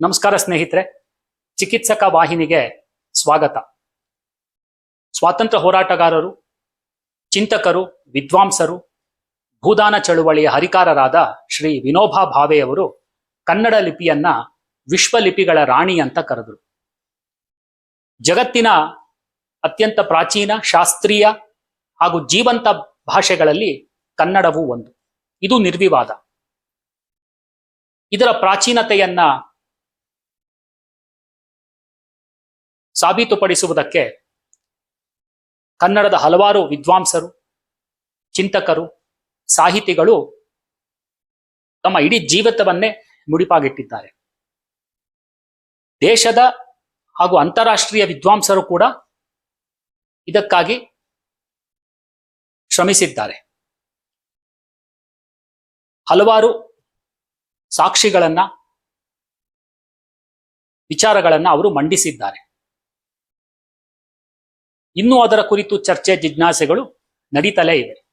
ನಮಸ್ಕಾರ ಸ್ನೇಹಿತರೆ, ಚಿಕಿತ್ಸಕ ವಾಹಿನಿಗೆ ಸ್ವಾಗತ. ಸ್ವಾತಂತ್ರ್ಯ ಹೋರಾಟಗಾರರು, ಚಿಂತಕರು, ವಿದ್ವಾಂಸರು, ಭೂದಾನ ಚಳುವಳಿಯ ಹರಿಕಾರರಾದ ಶ್ರೀ ವಿನೋಬಾ ಭಾವೆಯವರು ಕನ್ನಡ ಲಿಪಿಯನ್ನ ವಿಶ್ವಲಿಪಿಗಳ ರಾಣಿ ಅಂತ ಕರೆದರು. ಜಗತ್ತಿನ ಅತ್ಯಂತ ಪ್ರಾಚೀನ, ಶಾಸ್ತ್ರೀಯ ಹಾಗೂ ಜೀವಂತ ಭಾಷೆಗಳಲ್ಲಿ ಕನ್ನಡವೂ ಒಂದು. ಇದು ನಿರ್ವಿವಾದ. ಇದರ ಪ್ರಾಚೀನತೆಯನ್ನ ಸಾಬೀತುಪಡಿಸುವುದಕ್ಕೆ ಕನ್ನಡದ ಹಲವಾರು ವಿದ್ವಾಂಸರು, ಚಿಂತಕರು, ಸಾಹಿತಿಗಳು ತಮ್ಮ ಇಡೀ ಜೀವಿತವನ್ನೇ ಮುಡಿಪಾಗಿಟ್ಟಿದ್ದಾರೆ. ದೇಶದ ಹಾಗೂ ಅಂತಾರಾಷ್ಟ್ರೀಯ ವಿದ್ವಾಂಸರು ಕೂಡ ಇದಕ್ಕಾಗಿ ಶ್ರಮಿಸಿದ್ದಾರೆ. ಹಲವಾರು ಸಾಕ್ಷಿಗಳನ್ನ, ವಿಚಾರಗಳನ್ನ ಅವರು ಮಂಡಿಸಿದ್ದಾರೆ. ಇನ್ನೂ ಅದರ ಕುರಿತು ಚರ್ಚೆ, ಜಿಜ್ಞಾಸೆಗಳು ನಡೀತಲೇ ಇವೆ.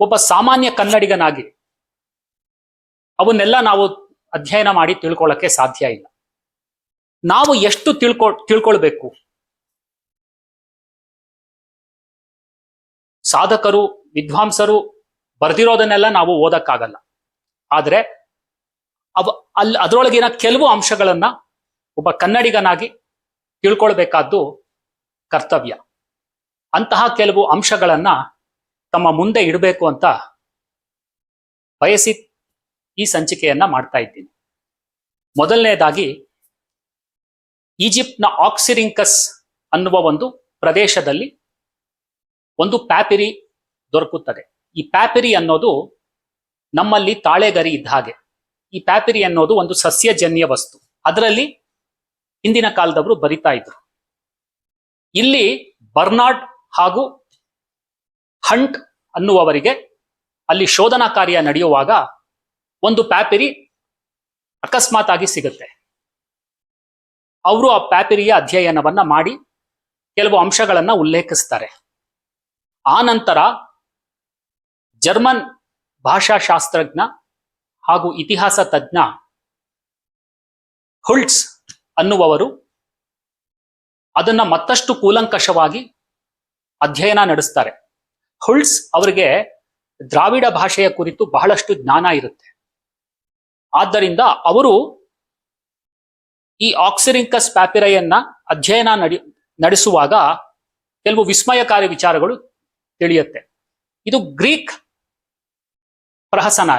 ಒಬ್ಬ ಸಾಮಾನ್ಯ ಕನ್ನಡಿಗನಾಗಿ ಅವನ್ನೆಲ್ಲ ನಾವು ಅಧ್ಯಯನ ಮಾಡಿ ತಿಳ್ಕೊಳ್ಳಕ್ಕೆ ಸಾಧ್ಯ ಇಲ್ಲ. ನಾವು ಎಷ್ಟು ತಿಳ್ಕೊ, ತಿಳ್ಕೊಳ್ಬೇಕು? ಸಾಧಕರು, ವಿದ್ವಾಂಸರು ಬರೆದಿರೋದನ್ನೆಲ್ಲ ನಾವು ಓದಕ್ಕಾಗಲ್ಲ. ಆದ್ರೆ ಅವ ಅಲ್ಲಿ ಅದರೊಳಗಿನ ಕೆಲವು ಅಂಶಗಳನ್ನ ಒಬ್ಬ ಕನ್ನಡಿಗನಾಗಿ ತಿಳ್ಕೊಳ್ಬೇಕಾದ್ದು ಕರ್ತವ್ಯ. ಅಂತಹ ಕೆಲವು ಅಂಶಗಳನ್ನ ತಮ್ಮ ಮುಂದೆ ಇಡಬೇಕು ಅಂತ ಬಯಸಿ ಈ ಸಂಚಿಕೆಯನ್ನ ಮಾಡ್ತಾ ಇದ್ದೀನಿ. ಮೊದಲನೇದಾಗಿ ಈಜಿಪ್ಟ್ನ ಆಕ್ಸಿರಿಂಕಸ್ ಅನ್ನುವ ಒಂದು ಪ್ರದೇಶದಲ್ಲಿ ಒಂದು ಪ್ಯಾಪಿರಿ ದೊರಕುತ್ತದೆ. ಈ ಪ್ಯಾಪಿರಿ ಅನ್ನೋದು ನಮ್ಮಲ್ಲಿ ತಾಳೆಗರಿ ಇದ್ದ ಹಾಗೆ. ಈ ಪ್ಯಾಪಿರಿ ಅನ್ನೋದು ಒಂದು ಸಸ್ಯಜನ್ಯ ವಸ್ತು. ಅದರಲ್ಲಿ ಹಿಂದಿನ ಕಾಲದವರು ಬರಿತಾ ಇದ್ರು. ಇಲ್ಲಿ ಬರ್ನಾರ್ಡ್ ಹಾಗೂ ಹಂಟ್ ಅನ್ನುವವರಿಗೆ ಅಲ್ಲಿ ಶೋಧನಾ ಕಾರ್ಯ ನಡೆಯುವಾಗ ಒಂದು ಪ್ಯಾಪಿರಿ ಅಕಸ್ಮಾತ್ ಆಗಿ ಸಿಗುತ್ತೆ. ಅವರು ಆ ಪ್ಯಾಪಿರಿಯ ಅಧ್ಯಯನವನ್ನ ಮಾಡಿ ಕೆಲವು ಅಂಶಗಳನ್ನ ಉಲ್ಲೇಖಿಸ್ತಾರೆ. ಆ ನಂತರ ಜರ್ಮನ್ ಭಾಷಾಶಾಸ್ತ್ರಜ್ಞ ಹಾಗೂ ಇತಿಹಾಸ ತಜ್ಞ ಹುಲ್ಟ್ಸ್ ಅನ್ನುವವರು ಅದನ್ನ ಮತ್ತಷ್ಟು ಕೂಲಂಕಷವಾಗಿ ಅಧ್ಯಯನ ನಡೆಸ್ತಾರೆ. ಹುಲ್ಸ್ ಅವರಿಗೆ ದ್ರಾವಿಡ ಭಾಷೆಯ ಕುರಿತು ಬಹಳಷ್ಟು ಜ್ಞಾನ ಇರುತ್ತೆ. ಆದ್ದರಿಂದ ಅವರು ಈ ಆಕ್ಸಿರಿಂಕಸ್ ಪ್ಯಾಪಿರಯನ್ನ ಅಧ್ಯಯನ ನಡಿ, ನಡೆಸುವಾಗ ಕೆಲವು ವಿಸ್ಮಯಕಾರಿ ವಿಚಾರಗಳು ತಿಳಿಯುತ್ತೆ. ಇದು ಗ್ರೀಕ್ ಪ್ರಹಸನ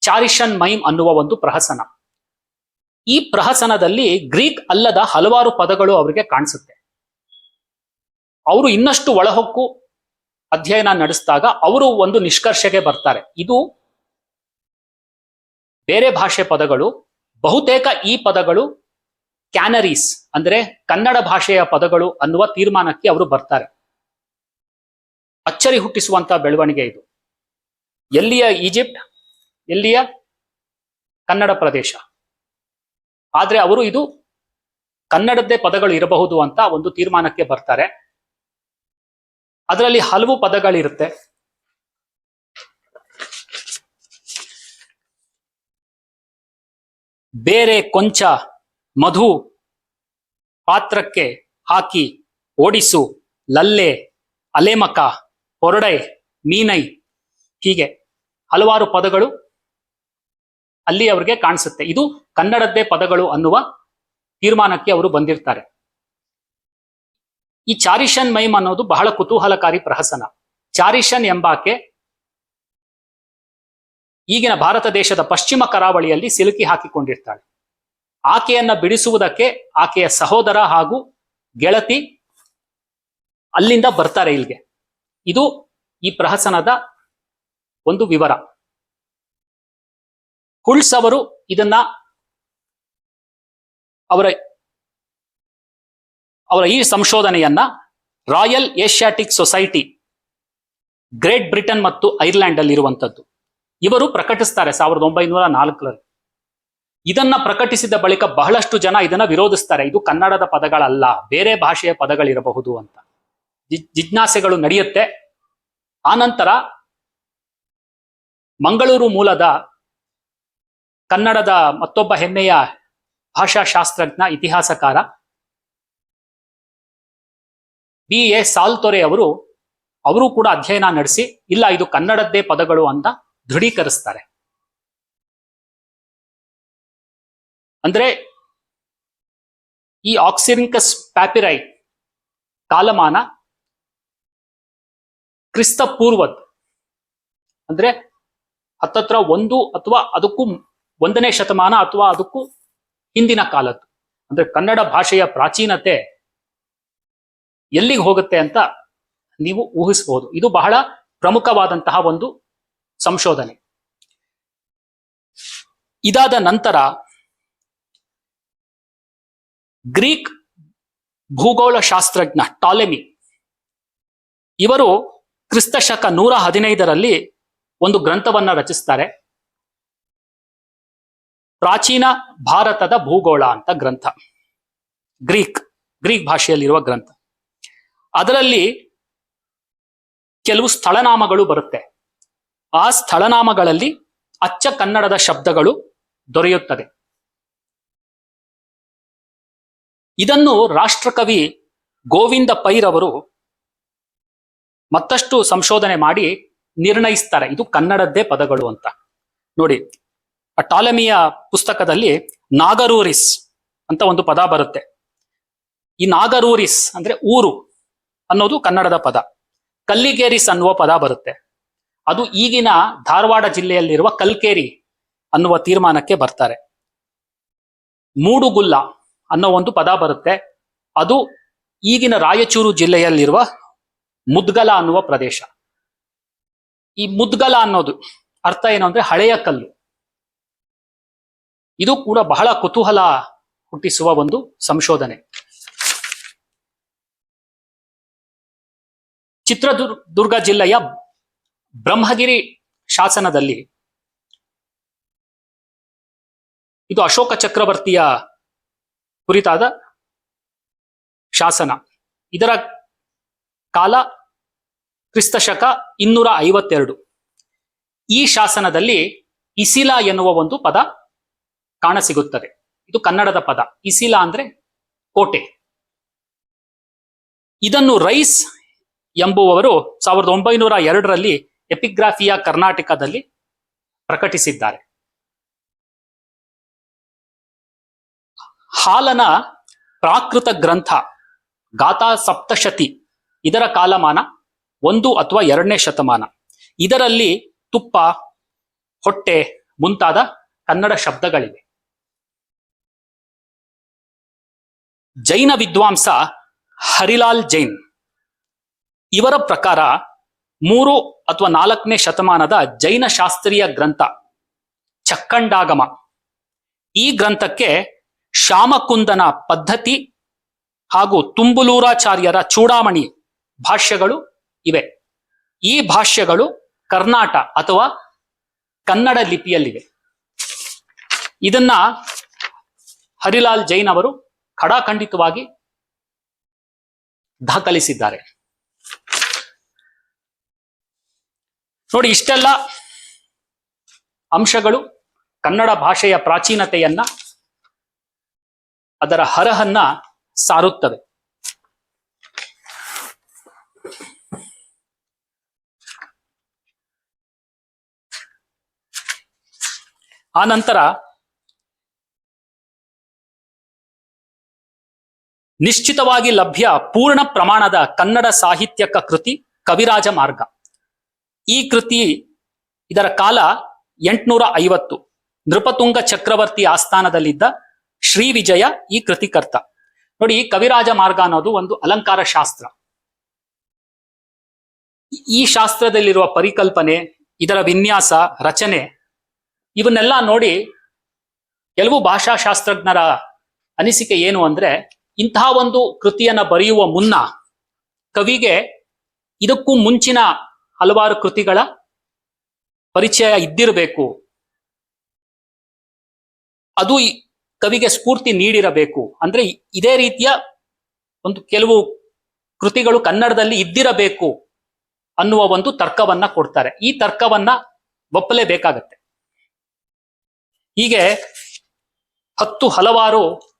ಚಾರಿಷನ್ ಮೈಮ್ ಅನ್ನುವ ಒಂದು ಪ್ರಹಸನ. ಈ ಪ್ರಹಸನದಲ್ಲಿ ಗ್ರೀಕ್ ಅಲ್ಲದ ಹಲವಾರು ಪದಗಳು ಅವರಿಗೆ ಕಾಣಿಸುತ್ತೆ. ಅವರು ಇನ್ನಷ್ಟು ಒಳಹೊಕ್ಕು ಅಧ್ಯಯನ ನಡೆಸಿದಾಗ ಅವರು ಒಂದು ನಿಷ್ಕರ್ಷೆಗೆ ಬರ್ತಾರೆ. ಇದು ಬೇರೆ ಭಾಷೆ ಪದಗಳು, ಬಹುತೇಕ ಈ ಪದಗಳು ಕ್ಯಾನರೀಸ್, ಅಂದ್ರೆ ಕನ್ನಡ ಭಾಷೆಯ ಪದಗಳು ಅನ್ನುವ ತೀರ್ಮಾನಕ್ಕೆ ಅವರು ಬರ್ತಾರೆ. ಅಚ್ಚರಿ ಹುಟ್ಟಿಸುವಂತ ಬೆಳವಣಿಗೆ ಇದು. ಎಲ್ಲಿಯ ಈಜಿಪ್ಟ್, ಎಲ್ಲಿಯ ಕನ್ನಡ ಪ್ರದೇಶ? ಆದ್ರೆ ಅವರು ಇದು ಕನ್ನಡದ್ದೇ ಪದಗಳು ಇರಬಹುದು ಅಂತ ಒಂದು ತೀರ್ಮಾನಕ್ಕೆ ಬರ್ತಾರೆ. ಅದರಲ್ಲಿ ಹಲವು ಪದಗಳಿರುತ್ತೆ. ಬೇರೆ ಕೊಂಚ ಮಧು ಪಾತ್ರಕ್ಕೆ ಹಾಕಿ ಓಡಿಸು, ಲಲ್ಲೆ, ಅಲೆಮಕ ಹೊರಡೈ ಮೀನೈ ಹೀಗೆ ಹಲವಾರು ಪದಗಳು ಅಲ್ಲಿ ಅವರಿಗೆ ಕಾಣಿಸುತ್ತೆ. ಇದು ಕನ್ನಡದ್ದೇ ಪದಗಳು ಅನ್ನುವ ತೀರ್ಮಾನಕ್ಕೆ ಅವರು ಬಂದಿರ್ತಾರೆ. ಈ ಚಾರಿಷನ್ ಮೈಮ್ ಅನ್ನೋದು ಬಹಳ ಕುತೂಹಲಕಾರಿ ಪ್ರಹಸನ. ಚಾರಿಷನ್ ಎಂಬಾಕೆ ಈಗಿನ ಭಾರತ ದೇಶದ ಪಶ್ಚಿಮ ಕರಾವಳಿಯಲ್ಲಿ ಸಿಲುಕಿ ಹಾಕಿಕೊಂಡಿರ್ತಾಳೆ. ಆಕೆಯನ್ನ ಬಿಡಿಸುವುದಕ್ಕೆ ಆಕೆಯ ಸಹೋದರ ಹಾಗೂ ಗೆಳತಿ ಅಲ್ಲಿಂದ ಬರ್ತಾರೆ ಇಲ್ಲಿಗೆ. ಇದು ಈ ಪ್ರಹಸನದ ಒಂದು ವಿವರ. ಹುಲ್ಸ್ ಅವರು ಇದನ್ನ ಅವರ ಅವರ ಈ ಸಂಶೋಧನೆಯನ್ನ royal Asiatic society Great Britain ಮತ್ತು ಐರ್ಲೆಂಡ್ ಅಲ್ಲಿ ಇರುವಂತದ್ದು ಇವರು ಪ್ರಕಟಿಸ್ತಾರೆ ಸಾವಿರದ ಒಂಬೈನೂರ ನಾಲ್ಕರಲ್ಲಿ. ಇದನ್ನ ಪ್ರಕಟಿಸಿದ ಬಳಿಕ ಬಹಳಷ್ಟು ಜನ ಇದನ್ನ ವಿರೋಧಿಸ್ತಾರೆ. ಇದು ಕನ್ನಡದ ಪದಗಳಲ್ಲ, ಬೇರೆ ಭಾಷೆಯ ಪದಗಳಿರಬಹುದು ಅಂತ. ಜಿಜ್ಞಾಸೆಗಳು ನಡೆಯುತ್ತೆ. ಆನಂತರ ಮಂಗಳೂರು ಮೂಲದ ಕನ್ನಡದ ಮತ್ತೊಬ್ಬ ಹೆಮ್ಮೆಯ ಭಾಷಾಶಾಸ್ತ್ರಜ್ಞ, ಇತಿಹಾಸಕಾರ ಬಿ. ಎ. ಸಾಲ್ತೊರೆ ಅವರು ಅವರು ಕೂಡ ಅಧ್ಯಯನ ನಡೆಸಿ, ಇಲ್ಲ ಇದು ಕನ್ನಡದ್ದೇ ಪದಗಳು ಅಂತ ದೃಢೀಕರಿಸ್ತಾರೆ. ಅಂದ್ರೆ ಈ ಆಕ್ಸಿರಿಂಕಸ್ ಪ್ಯಾಪಿರೈ ಕಾಲಮಾನ ಕ್ರಿಸ್ತ ಪೂರ್ವದ್ ಅಂದ್ರೆ ಹತ್ತತ್ರ ಒಂದು ಅಥವಾ ಅದಕ್ಕೂ ಒಂದನೇ ಶತಮಾನ ಅಥವಾ ಅದಕ್ಕೂ ಹಿಂದಿನ ಕಾಲದ್ದು. ಅಂದ್ರೆ ಕನ್ನಡ ಭಾಷೆಯ ಪ್ರಾಚೀನತೆ ಎಲ್ಲಿಗೆ ಹೋಗುತ್ತೆ ಅಂತ ನೀವು ಊಹಿಸಬಹುದು ಇದು ಬಹಳ ಪ್ರಮುಖವಾದಂತಹ ಒಂದು ಸಂಶೋಧನೆ. ಇದಾದ ನಂತರ ಗ್ರೀಕ್ ಭೂಗೋಳ ಶಾಸ್ತ್ರಜ್ಞ ಟಾಲೆಮಿ ಇವರು ಕ್ರಿಸ್ತ ಶಕ ನೂರ ಹದಿನೈದರಲ್ಲಿ ಒಂದು ಗ್ರಂಥವನ್ನ ರಚಿಸ್ತಾರೆ. ಪ್ರಾಚೀನ ಭಾರತದ ಭೂಗೋಳ ಅಂತ ಗ್ರಂಥ. ಗ್ರೀಕ್ ಗ್ರೀಕ್ ಭಾಷೆಯಲ್ಲಿರುವ ಗ್ರಂಥ. ಅದರಲ್ಲಿ ಕೆಲವು ಸ್ಥಳನಾಮಗಳು ಬರುತ್ತೆ. ಆ ಸ್ಥಳನಾಮಗಳಲ್ಲಿ ಅಚ್ಚ ಕನ್ನಡದ ಶಬ್ದಗಳು ದೊರೆಯುತ್ತದೆ. ಇದನ್ನು ರಾಷ್ಟ್ರಕವಿ ಗೋವಿಂದ ಪೈರವರು ಮತ್ತಷ್ಟು ಸಂಶೋಧನೆ ಮಾಡಿ ನಿರ್ಣಯಿಸ್ತಾರೆ. ಇದು ಕನ್ನಡದ್ದೇ ಪದಗಳು ಅಂತ. ನೋಡಿ ಟಾಲಮಿಯ ಪುಸ್ತಕದಲ್ಲಿ ನಾಗರೂರಿಸ್ ಅಂತ ಒಂದು ಪದ ಬರುತ್ತೆ. ಈ ನಾಗರೂರಿಸ್ ಅಂದ್ರೆ ಊರು ಅನ್ನೋದು ಕನ್ನಡದ ಪದ. ಕಲ್ಲಿಗೇರಿಸ್ ಅನ್ನುವ ಪದ ಬರುತ್ತೆ. ಅದು ಈಗಿನ ಧಾರವಾಡ ಜಿಲ್ಲೆಯಲ್ಲಿರುವ ಕಲ್ಕೇರಿ ಅನ್ನುವ ತೀರ್ಮಾನಕ್ಕೆ ಬರ್ತಾರೆ. ಮೂಡುಗುಲ್ಲ ಅನ್ನೋ ಒಂದು ಪದ ಬರುತ್ತೆ. ಅದು ಈಗಿನ ರಾಯಚೂರು ಜಿಲ್ಲೆಯಲ್ಲಿರುವ ಮುದ್ಗಲ ಅನ್ನುವ ಪ್ರದೇಶ. ಈ ಮುದ್ಗಲ ಅನ್ನೋದು ಅರ್ಥ ಏನು ಅಂದ್ರೆ ಹಳೆಯ ಕಲ್ಲು. ಇದು ಕೂಡ ಬಹಳ ಕುತೂಹಲ ಹುಟ್ಟಿಸುವ ಒಂದು ಸಂಶೋಧನೆ. ಚಿತ್ರದುರ್ಗ ಜಿಲ್ಲೆಯ ಬ್ರಹ್ಮಗಿರಿ ಶಾಸನದಲ್ಲಿ ಇದು ಅಶೋಕ ಚಕ್ರವರ್ತಿಯ ಕುರಿತಾದ ಶಾಸನ. ಇದರ ಕಾಲ ಕ್ರಿಸ್ತ ಶಕ ಇನ್ನೂರ ಐವತ್ತೆರಡು. ಈ ಶಾಸನದಲ್ಲಿ ಇಸಿಲಾ ಎನ್ನುವ ಒಂದು ಪದ ಕಾಣಸಿಗುತ್ತದೆ ಇದು ಕನ್ನಡದ ಪದ. ಇಸಿಲ ಅಂದ್ರೆ ಕೋಟೆ. ಇದನ್ನು ರೈಸ್ ಎಂಬುವವರು ಸಾವಿರದ ಒಂಬೈನೂರ ಎರಡರಲ್ಲಿ ಎಪಿಗ್ರಾಫಿಯಾ ಕರ್ನಾಟಕದಲ್ಲಿ ಪ್ರಕಟಿಸಿದ್ದಾರೆ. ಹಾಲನ ಪ್ರಾಕೃತ ಗ್ರಂಥ, ಗಾಥಾ ಸಪ್ತಶತಿ, ಇದರ ಕಾಲಮಾನ ಒಂದು ಅಥವಾ ಎರಡನೇ ಶತಮಾನ. ಇದರಲ್ಲಿ ತುಪ್ಪ, ಹೊಟ್ಟೆ ಮುಂತಾದ ಕನ್ನಡ ಶಬ್ದಗಳಿವೆ. ಜೈನ ವಿದ್ವಾಂಸ ಹರಿಲಾಲ್ ಜೈನ್. ಇವರ ಪ್ರಕಾರ ಮೂರು ಅಥವಾ ನಾಲ್ಕನೇ ಶತಮಾನದ ಜೈನ ಶಾಸ್ತ್ರೀಯ ಗ್ರಂಥ ಚಕ್ಕಂಡಾಗಮ. ಈ ಗ್ರಂಥಕ್ಕೆ ಶ್ಯಾಮಕುಂದನ ಪದ್ಧತಿ ಹಾಗೂ ತುಂಬುಲೂರಾಚಾರ್ಯರ ಚೂಡಾಮಣಿ ಭಾಷ್ಯಗಳು ಇವೆ. ಈ ಭಾಷ್ಯಗಳು ಕರ್ನಾಟ ಅಥವಾ ಕನ್ನಡ ಲಿಪಿಯಲ್ಲಿವೆ. ಇದನ್ನ ಹರಿಲಾಲ್ ಜೈನ್ ಅವರು ಖಡಾಖಂಡಿತವಾಗಿ ದಾಖಲಿಸಿದ್ದಾರೆ. ನೋಡಿ ಇಷ್ಟೆಲ್ಲ ಅಂಶಗಳು ಕನ್ನಡ ಭಾಷೆಯ ಪ್ರಾಚೀನತೆಯನ್ನ ಅದರ ಹರಹನ್ನ ಸಾರುತ್ತವೆ. ಆ ನಂತರ ನಿಶ್ಚಿತವಾಗಿ ಲಭ್ಯ ಪೂರ್ಣ ಪ್ರಮಾಣದ ಕನ್ನಡ ಸಾಹಿತ್ಯಕ ಕೃತಿ ಕವಿರಾಜ ಮಾರ್ಗ. ಈ ಕೃತಿ ಇದರ ಕಾಲ ಎಂಟುನೂರ ಐವತ್ತು ನೃಪತುಂಗ ಚಕ್ರವರ್ತಿ ಆಸ್ಥಾನದಲ್ಲಿದ್ದ ಶ್ರೀ ವಿಜಯ ಈ ಕೃತಿಕರ್ತ. ನೋಡಿ ಕವಿರಾಜ ಮಾರ್ಗ ಅನ್ನೋದು ಒಂದು ಅಲಂಕಾರ ಶಾಸ್ತ್ರ. ಈ ಶಾಸ್ತ್ರದಲ್ಲಿರುವ ಪರಿಕಲ್ಪನೆ, ಇದರ ವಿನ್ಯಾಸ, ರಚನೆ, ಇವನ್ನೆಲ್ಲ ನೋಡಿ, ಕೆಲವು ಭಾಷಾಶಾಸ್ತ್ರಜ್ಞರ ಅನಿಸಿಕೆ ಏನು ಅಂದ್ರೆ ಇಂತಹ ಒಂದು ಕೃತಿಯನ್ನ ಬರೆಯುವ ಮುನ್ನ ಕವಿಗೆ ಇದಕ್ಕೂ ಮುಂಚಿನ ಹಲವಾರು ಕೃತಿಗಳ ಪರಿಚಯ ಇದ್ದಿರಬೇಕು. ಅದು ಕವಿಗೆ ಸ್ಫೂರ್ತಿ ನೀಡಿರಬೇಕು. ಅಂದ್ರೆ ಇದೇ ರೀತಿಯ ಒಂದು ಕೆಲವು ಕೃತಿಗಳು ಕನ್ನಡದಲ್ಲಿ ಇದ್ದಿರಬೇಕು ಅನ್ನುವ ಒಂದು ತರ್ಕವನ್ನ ಕೊಡ್ತಾರೆ. ಈ ತರ್ಕವನ್ನ ಒಪ್ಪಲೇಬೇಕಾಗತ್ತೆ. ಹೀಗೆ ಹತ್ತು ಹಲವಾರು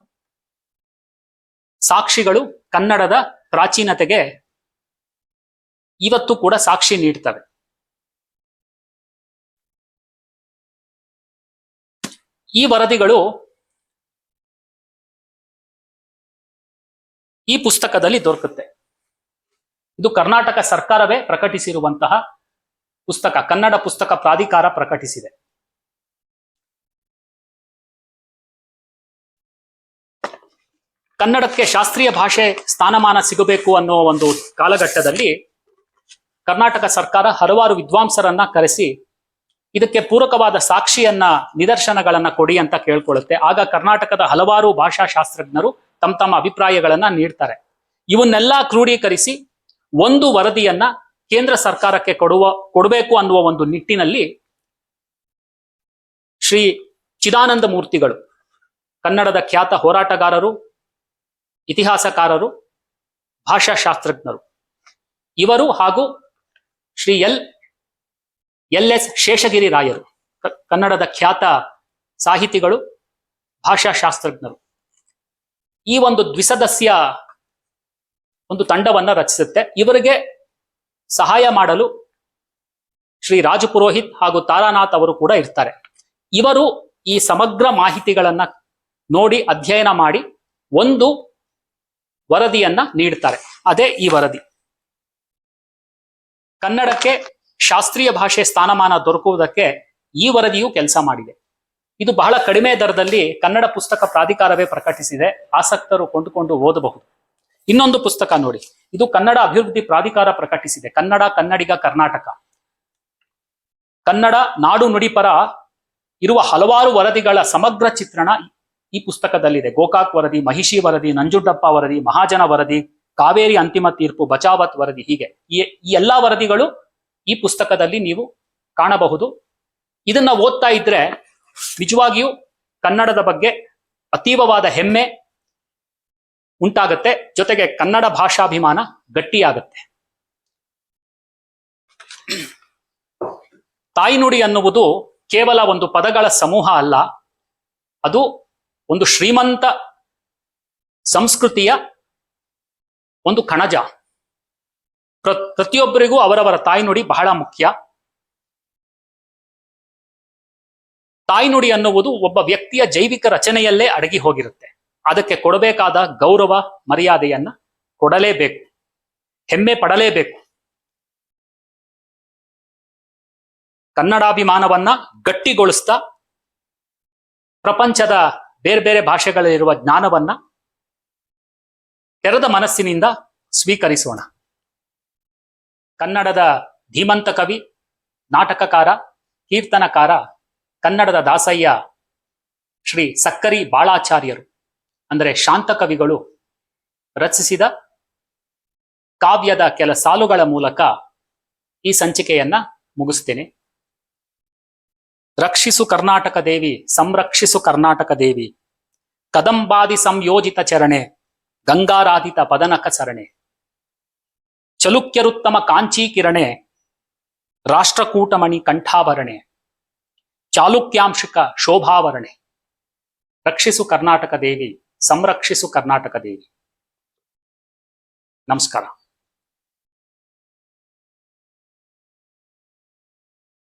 ಸಾಕ್ಷಿಗಳು ಕನ್ನಡದ ಪ್ರಾಚೀನತೆಗೆ ಇವತ್ತು ಕೂಡ ಸಾಕ್ಷಿ ನೀಡ್ತವೆ. ಈ ವರದಿಗಳು ಈ ಪುಸ್ತಕದಲ್ಲಿ ದೊರಕುತ್ತೆ. ಇದು ಕರ್ನಾಟಕ ಸರ್ಕಾರವೇ ಪ್ರಕಟಿಸಿರುವಂತಹ ಪುಸ್ತಕ, ಕನ್ನಡ ಪುಸ್ತಕ ಪ್ರಾಧಿಕಾರ ಪ್ರಕಟಿಸಿದೆ. ಕನ್ನಡಕ್ಕೆ ಶಾಸ್ತ್ರೀಯ ಭಾಷೆ ಸ್ಥಾನಮಾನ ಸಿಗಬೇಕು ಅನ್ನೋ ಒಂದು ಕಾಲಘಟ್ಟದಲ್ಲಿ ಕರ್ನಾಟಕ ಸರ್ಕಾರ ಹಲವಾರು ವಿದ್ವಾಂಸರನ್ನ ಕರೆಸಿ ಇದಕ್ಕೆ ಪೂರಕವಾದ ಸಾಕ್ಷಿಯನ್ನ, ನಿದರ್ಶನಗಳನ್ನ ಕೊಡಿ ಅಂತ ಕೇಳ್ಕೊಳ್ಳುತ್ತೆ. ಆಗ ಕರ್ನಾಟಕದ ಹಲವಾರು ಭಾಷಾಶಾಸ್ತ್ರಜ್ಞರು ತಮ್ಮ ತಮ್ಮ ಅಭಿಪ್ರಾಯಗಳನ್ನ ನೀಡ್ತಾರೆ. ಇವನ್ನೆಲ್ಲ ಕ್ರೋಢೀಕರಿಸಿ ಒಂದು ವರದಿಯನ್ನ ಕೇಂದ್ರ ಸರ್ಕಾರಕ್ಕೆ ಕೊಡುವ, ಕೊಡಬೇಕು ಅನ್ನುವ ಒಂದು ನಿಟ್ಟಿನಲ್ಲಿ ಶ್ರೀ ಚಿದಾನಂದ ಮೂರ್ತಿಗಳು, ಕನ್ನಡದ ಖ್ಯಾತ ಹೋರಾಟಗಾರರು ಇತಿಹಾಸಕಾರರು, ಭಾಷಾಶಾಸ್ತ್ರಜ್ಞರು. ಇವರು ಹಾಗೂ Shri L L S Seshagiri ರಾಯರು ಕನ್ನಡದ ಖ್ಯಾತ ಸಾಹಿತಿಗಳು, ಭಾಷಾಶಾಸ್ತ್ರಜ್ಞರು. ಈ ಒಂದು ದ್ವಿಸದಸ್ಯ ಒಂದು ತಂಡವನ್ನ ರಚಿಸುತ್ತೆ. ಇವರಿಗೆ ಸಹಾಯ ಮಾಡಲು ಶ್ರೀ ರಾಜು ಪುರೋಹಿತ್ ಹಾಗೂ ತಾರಾನಾಥ್ ಅವರು ಕೂಡ ಇರ್ತಾರೆ. ಇವರು ಈ ಸಮಗ್ರ ಮಾಹಿತಿಗಳನ್ನ ನೋಡಿ ಅಧ್ಯಯನ ಮಾಡಿ ಒಂದು ವರದಿಯನ್ನ ನೀಡ್ತಾರೆ. ಅದೇ ಈ ವರದಿ. ಕನ್ನಡಕ್ಕೆ ಶಾಸ್ತ್ರೀಯ ಭಾಷೆ ಸ್ಥಾನಮಾನ ದೊರಕುವುದಕ್ಕೆ ಈ ವರದಿಯು ಕೆಲಸ ಮಾಡಿದೆ. ಇದು ಬಹಳ ಕಡಿಮೆ ದರದಲ್ಲಿ ಕನ್ನಡ ಪುಸ್ತಕ ಪ್ರಾಧಿಕಾರವೇ ಪ್ರಕಟಿಸಿದೆ. ಆಸಕ್ತರು ಕೊಂಡುಕೊಂಡು ಓದಬಹುದು. ಇನ್ನೊಂದು ಪುಸ್ತಕ ನೋಡಿ. ಇದು ಕನ್ನಡ ಅಭಿವೃದ್ಧಿ ಪ್ರಾಧಿಕಾರ ಪ್ರಕಟಿಸಿದೆ. ಕನ್ನಡ ಕನ್ನಡಿಗ ಕರ್ನಾಟಕ. ಕನ್ನಡ ನಾಡು ನುಡಿಪರ ಇರುವ ಹಲವಾರು ವರದಿಗಳ ಸಮಗ್ರ ಚಿತ್ರಣ ಈ ಪುಸ್ತಕದಲ್ಲಿದೆ. ಗೋಕಾಕ್ ವರದಿ, ಮಹಿಷಿ ವರದಿ, ನಂಜುಂಡಪ್ಪ ವರದಿ, ಮಹಾಜನ ವರದಿ, ಕಾವೇರಿ ಅಂತಿಮ ತೀರ್ಪು, ಬಚಾವತ್ ವರದಿ ಹೀಗೆ. ಈ ಈ ಎಲ್ಲಾ ವರದಿಗಳು ಈ ಪುಸ್ತಕದಲ್ಲಿ ನೀವು ಕಾಣಬಹುದು. ಇದನ್ನ ಓದ್ತಾ ಇದ್ರೆ ನಿಜವಾಗಿಯೂ ಕನ್ನಡದ ಬಗ್ಗೆ ಅತೀವವಾದ ಹೆಮ್ಮೆ ಉಂಟಾಗತ್ತೆ. ಜೊತೆಗೆ ಕನ್ನಡ ಭಾಷಾಭಿಮಾನ ಗಟ್ಟಿಯಾಗತ್ತೆ. ತಾಯ್ನುಡಿ ಅನ್ನುವುದು ಕೇವಲ ಒಂದು ಪದಗಳ ಸಮೂಹ ಅಲ್ಲ. ಅದು ಒಂದು ಶ್ರೀಮಂತ ಸಂಸ್ಕೃತಿಯ ಒಂದು ಕಣಜ. ಪ್ರ, ಪ್ರತಿಯೊಬ್ಬರಿಗೂ ಅವರವರ ತಾಯ್ನುಡಿ ಬಹಳ ಮುಖ್ಯ. ತಾಯ್ನುಡಿ ಅನ್ನುವುದು ಒಬ್ಬ ವ್ಯಕ್ತಿಯ ಜೈವಿಕ ರಚನೆಯಲ್ಲೇ ಅಡಗಿ ಹೋಗಿರುತ್ತೆ. ಅದಕ್ಕೆ ಕೊಡಬೇಕಾದ ಗೌರವ, ಮರ್ಯಾದೆಯನ್ನ ಕೊಡಲೇಬೇಕು. ಹೆಮ್ಮೆ ಪಡಲೇಬೇಕು. ಕನ್ನಡಾಭಿಮಾನವನ್ನ ಗಟ್ಟಿಗೊಳಿಸ್ತಾ ಪ್ರಪಂಚದ ಬೇರೆ ಬೇರೆ ಭಾಷೆಗಳಲ್ಲಿರುವ ಜ್ಞಾನವನ್ನ ತೆರೆದ ಮನಸ್ಸಿನಿಂದ ಸ್ವೀಕರಿಸೋಣ. ಕನ್ನಡದ ಧೀಮಂತ ಕವಿ, ನಾಟಕಕಾರ, ಕೀರ್ತನಕಾರ, ಕನ್ನಡದ ದಾಸಯ್ಯ ಶ್ರೀ ಸಕ್ಕರಿ ಬಾಳಾಚಾರ್ಯರು, ಅಂದರೆ ಶಾಂತ ಕವಿಗಳು ರಚಿಸಿದ ಕಾವ್ಯದ ಕೆಲ ಸಾಲುಗಳ ಮೂಲಕ ಈ ಸಂಚಿಕೆಯನ್ನ ಮುಗಿಸ್ತೇನೆ. ರಕ್ಷಿಸು ಕರ್ನಾಟಕ ದೇವಿ, ಸಂರಕ್ಷಿಸು ಕರ್ನಾಟಕ ದೇವಿ. ಕದಂಬಾದಿ ಸಂಯೋಜಿತ ಚರಣೆ, ಗಂಗಾರಾಧಿತ ಪದನಕ ಸರಣೆ. ಚಲುಕ್ಯರುತ್ತಮ ಕಾಂಚೀ ಕಿರಣೆ ರಾಷ್ಟ್ರಕೂಟಮಣಿ ಕಂಠಾಭರಣೆ. ಚಾಲುಕ್ಯಾಂಶಿಕ ಶೋಭಾವರಣೆ. ರಕ್ಷಿಸು ಕರ್ನಾಟಕ ದೇವಿ, ಸಂರಕ್ಷಿಸು ಕರ್ನಾಟಕ ದೇವಿ. ನಮಸ್ಕಾರ.